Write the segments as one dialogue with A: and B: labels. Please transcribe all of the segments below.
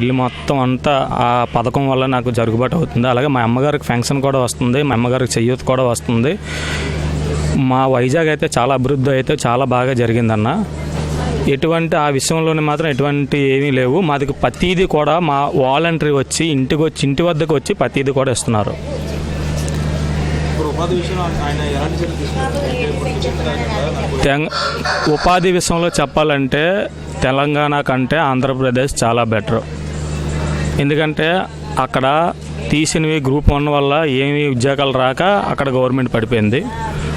A: ఇల్లు మొత్తం అంతా ఆ పథకం వల్ల నాకు జరుగుబాటు అవుతుంది. అలాగే మా అమ్మగారికి ఫంక్షన్ కూడా వస్తుంది మా అమ్మగారికి చెయ్యూత్ కూడా వస్తుంది. మా వైజాగ్ అయితే చాలా అభివృద్ధి అయితే చాలా బాగా జరిగిందన్న. ఎటువంటి ఆ విషయంలోనే మాత్రం ఎటువంటి ఏమీ లేవు. మాది ప్రతిదీ కూడా మా వాలంటరీ వచ్చి ఇంటికి వచ్చి ఇంటి వద్దకు వచ్చి ప్రతిదీ కూడా ఇస్తున్నారు.
B: ఉపాధి విషయంలో
A: చెప్పాలంటే తెలంగాణ కంటే ఆంధ్రప్రదేశ్ చాలా బెటర్. ఎందుకంటే అక్కడ తీసినవి గ్రూప్ వన్ వల్ల ఏమి ఉద్యోగాలు రాక అక్కడ గవర్నమెంట్ పడిపోయింది.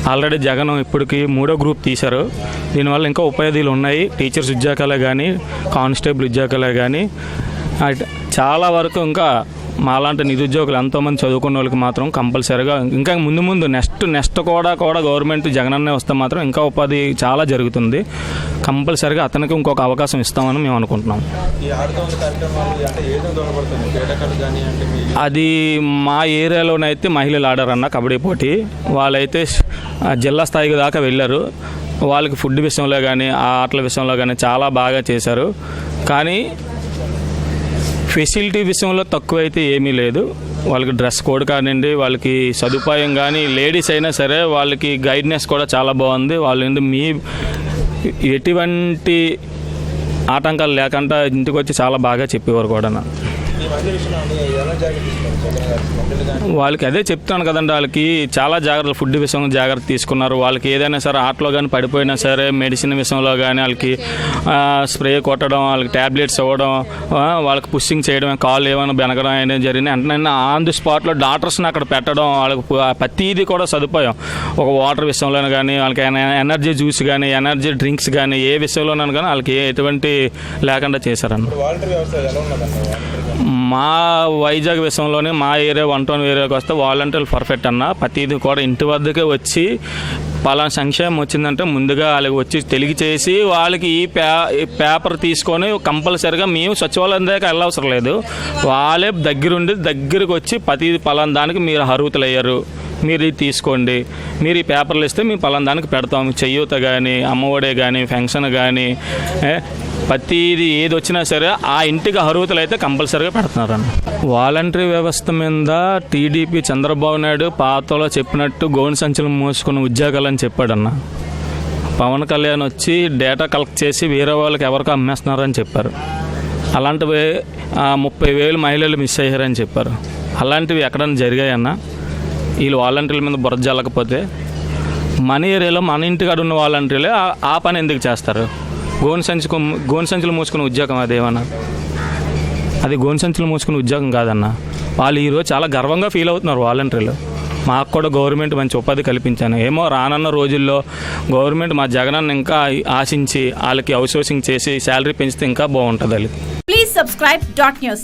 A: ఆల్రెడీ జగన్ ఇప్పటికి మూడో గ్రూప్ తీశారు. దీనివల్ల ఇంకా ఉపాధిలు ఉన్నాయి. టీచర్స్ ఉద్యోగాలే కానీ కానిస్టేబుల్ ఉద్యోగాలే కానీ అట్- చాలా వరకు ఇంకా మాలాంటి నిరుద్యోగులు ఎంతోమంది చదువుకున్న వాళ్ళకి మాత్రం కంపల్సరీగా ఇంకా ముందు ముందు నెక్స్ట్ నెక్స్ట్ కూడా కూడా గవర్నమెంట్ జగనన్నే వస్తే మాత్రం ఇంకా ఉపాధి చాలా జరుగుతుంది. కంపల్సరీగా అతనికి ఇంకొక అవకాశం ఇస్తామని మేము అనుకుంటున్నాం. అది మా ఏరియాలోనైతే మహిళలు ఆడారన్న కబడ్డీ పోటీ. వాళ్ళైతే జిల్లా స్థాయికి దాకా వెళ్ళారు. వాళ్ళకి ఫుడ్ విషయంలో కానీ ఆ ఆటల విషయంలో కానీ చాలా బాగా చేశారు. కానీ ఫెసిలిటీ విషయంలో తక్కువ అయితే ఏమీ లేదు. వాళ్ళకి డ్రెస్ కోడ్ కానివ్వండి వాళ్ళకి సదుపాయం కానీ లేడీస్ అయినా సరే వాళ్ళకి గైడ్నెస్ కూడా చాలా బాగుంది. వాళ్ళు నుండి మీ ఎటువంటి ఆటంకాలు లేకుండా ఇంటికి వచ్చి చాలా బాగా చెప్పేవారు కూడా
B: అంటే
A: వాళ్ళకి అదే చెప్తాను కదండి వాళ్ళకి చాలా జాగ్రత్తలు ఫుడ్ విషయంలో జాగ్రత్త తీసుకున్నారు. వాళ్ళకి ఏదైనా సరే ఆటలో కానీ పడిపోయినా సరే మెడిసిన్ విషయంలో కానీ వాళ్ళకి స్ప్రే కొట్టడం వాళ్ళకి ట్యాబ్లెట్స్ ఇవ్వడం వాళ్ళకి పుషింగ్ చేయడం కాళ్ళు ఏమైనా బెనకడం అనేది జరిగింది వెంటనే ఆన్ ది స్పాట్లో డాక్టర్స్ని అక్కడ పెట్టడం వాళ్ళకి ప్రతిదీ కూడా సదుపాయం. ఒక వాటర్ విషయంలోనే కానీ వాళ్ళకి ఎన- ఎనర్జీ జ్యూస్ కానీ ఎనర్జీ డ్రింక్స్ కానీ ఏ విషయంలోనైనా కానీ వాళ్ళకి ఎటువంటి లేకుండా చేశారన్న. మా వైజాగ్ విషయంలోనే మా ఏరియా వన్ టౌన్ ఏరియాకి వస్తే వాలంటీర్లు పర్ఫెక్ట్ అన్న. ప్రతిదీ కూడా ఇంటి వద్దకే వచ్చి పలానా సంక్షేమం వచ్చిందంటే ముందుగా వాళ్ళకి వచ్చి తెలియచేసి వాళ్ళకి ఈ పే పేపర్ తీసుకొని కంపల్సరిగా మేము సచివాలయం దాకా వెళ్ళవసరం లేదు. వాళ్ళే దగ్గరుండి దగ్గరకు వచ్చి ప్రతి పలానా దానికి మీరు అర్హతలు అయ్యారు మీరు ఇది తీసుకోండి. మీరు ఈ పేపర్లు ఇస్తే మేము పలానా దానికి పెడతాం. చెయ్యూత కానీ అమ్మఒడే కానీ ఫెన్షన్ కానీ ప్రతిది ఏది వచ్చినా సరే ఆ ఇంటికి అర్హతలు అయితే కంపల్సరీగా పెడుతున్నారన్న వాలంటరీ వ్యవస్థ మీద టీడీపీ చంద్రబాబు నాయుడు పాతలో చెప్పినట్టు గోను సంచులు మోసుకున్న ఉద్యోగాలని చెప్పాడన్న. పవన్ కళ్యాణ్ వచ్చి డేటా కలెక్ట్ చేసి వేరే వాళ్ళకి ఎవరికి అమ్మేస్తున్నారని చెప్పారు. అలాంటివి ముప్పై వేలు మహిళలు మిస్ అయ్యారని చెప్పారు. అలాంటివి ఎక్కడన్నా జరిగాయన్నా? వీళ్ళు వాలంటీర్ల మీద బురద జల్లకపోతే మన ఏరియాలో మన ఇంటికాడ ఉన్న వాలంటీర్లే ఆ- పని ఎందుకు చేస్తారు? గోన్ సంచి గోన్ సంచులు మూసుకునే ఉద్యోగం అదేమన్నా అది గోన్ సంచులు మూసుకునే ఉద్యోగం కాదన్న. వాళ్ళు ఈరోజు చాలా గర్వంగా ఫీల్ అవుతున్నారు వాలంటీర్లు. మాకు కూడా గవర్నమెంట్ మంచి ఉపాధి కల్పించాను. ఏమో రానున్న రోజుల్లో గవర్నమెంట్ మా జగనన్న ఇంకా ఆశించి వాళ్ళకి అవుట్సోర్సింగ్ చేసి శాలరీ పెంచితే ఇంకా బాగుంటుంది అది
C: ప్లీజ్ subscribe dot.